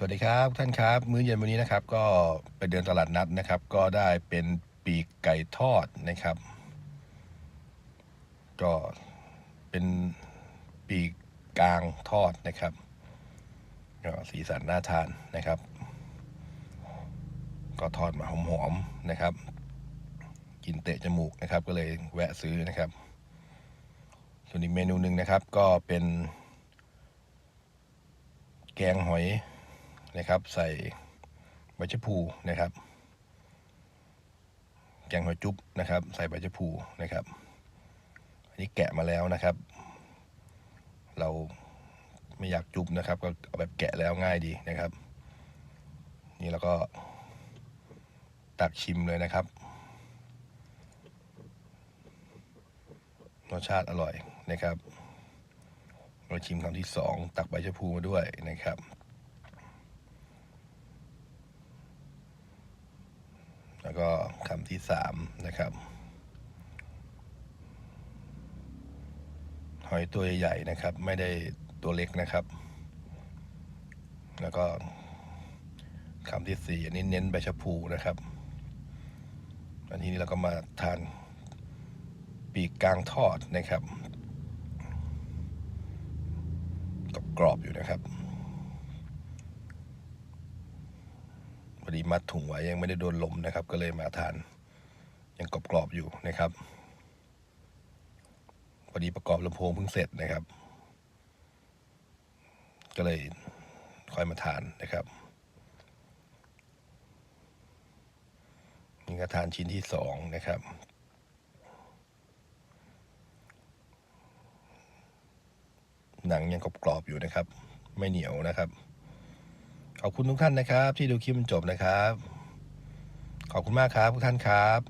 สวัสดีครับท่านครับ มื้อเย็นวันนี้นะครับ ก็ไปเดินตลาดนัดนะครับ ก็ได้เป็นปีกไก่ทอดนะครับ ก็เป็นปีกกลางทอดนะครับก็สีสันน่าทานนะครับ ก็ทอดมาหอมๆนะครับ กินเตะจมูกนะครับ ก็เลยแวะซื้อนะครับ ส่วนอีกเมนูหนึ่งนะครับ ก็เป็น แกงหอย นะครับ ใส่ใบชะพูนะครับ แกงหอยจุ๊บนะครับ ใส่ใบชะพูนะครับ อันนี้แกะมาแล้วนะครับ เราไม่อยากจุ๊บนะครับ ก็เอาแบบแกะแล้วง่ายดีนะครับ นี่แล้วก็ตักชิมเลยนะครับรสชาติอร่อยนะครับ เราชิมคำที่สองตักใบชะพูมาด้วยนะครับ แล้ว ก็คำที่สามนะครับ หอยตัวใหญ่ๆนะครับ ไม่ได้ตัวเล็กนะครับ แล้วก็คำที่สี่อันนี้เน้นใบชะพูนะครับ อันนี้เราก็มาทานปีกกลางทอดนะครับกรอบๆอยู่นะครับพ อดีมัดถุงไว้ยังไม่ได้โดนลมนะครับ ก็เลยมาทาน ยังกรอบๆอยู่นะครับพอดีประกอบลำโพงเพิ่งเสร็จนะครับ ก็เลยค่อยมาทานนะครับนี่ก็ทานชิ้นที่สองนะครับ หนังยังกรอบๆอยู่นะครับ ไม่เหนียวนะครับ ขอบคุณทุกท่านนะครับ ที่ดูคลิปจนจบนะครับ ขอบคุณมากครับทุกท่านครับ